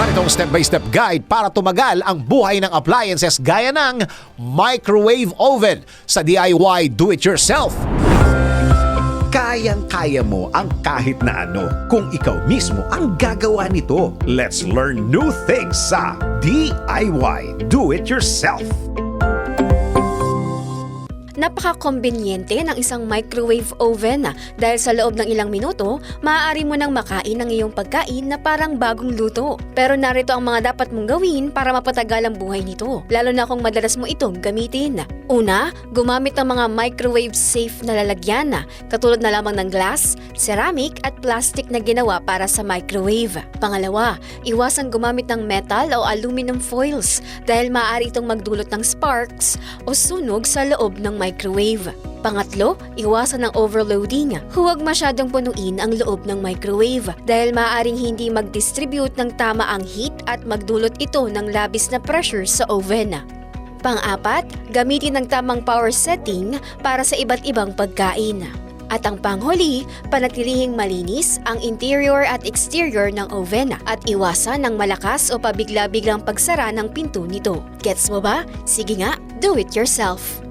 Narito ang step-by-step guide para tumagal ang buhay ng appliances gaya ng microwave oven sa DIY do-it-yourself. Kayang-kaya mo ang kahit na ano kung ikaw mismo ang gagawa nito. Let's learn new things sa DIY Do-It-Yourself. Napaka-kombinyente ng isang microwave oven ah, dahil sa loob ng ilang minuto, maaari mo nang makain ang iyong pagkain na parang bagong luto. Pero narito ang mga dapat mong gawin para mapatagal ang buhay nito, lalo na kung madalas mo itong gamitin. Una, gumamit ng mga microwave safe na lalagyan katulad na lamang ng glass, ceramic at plastic na ginawa para sa microwave. Pangalawa, iwasang gumamit ng metal o aluminum foils dahil maaari itong magdulot ng sparks o sunog sa loob ng microwave. Pangatlo, iwasan ng overloading. Huwag masyadong punuin ang loob ng microwave dahil maaaring hindi mag-distribute ng tama ang heat at magdulot ito ng labis na pressure sa oven. Pang-apat, gamitin ng tamang power setting para sa iba't ibang pagkain. At ang panghuli, panatilihing malinis ang interior at exterior ng oven at iwasan ng malakas o pabigla-biglang pagsara ng pinto nito. Gets mo ba? Sige nga, do it yourself.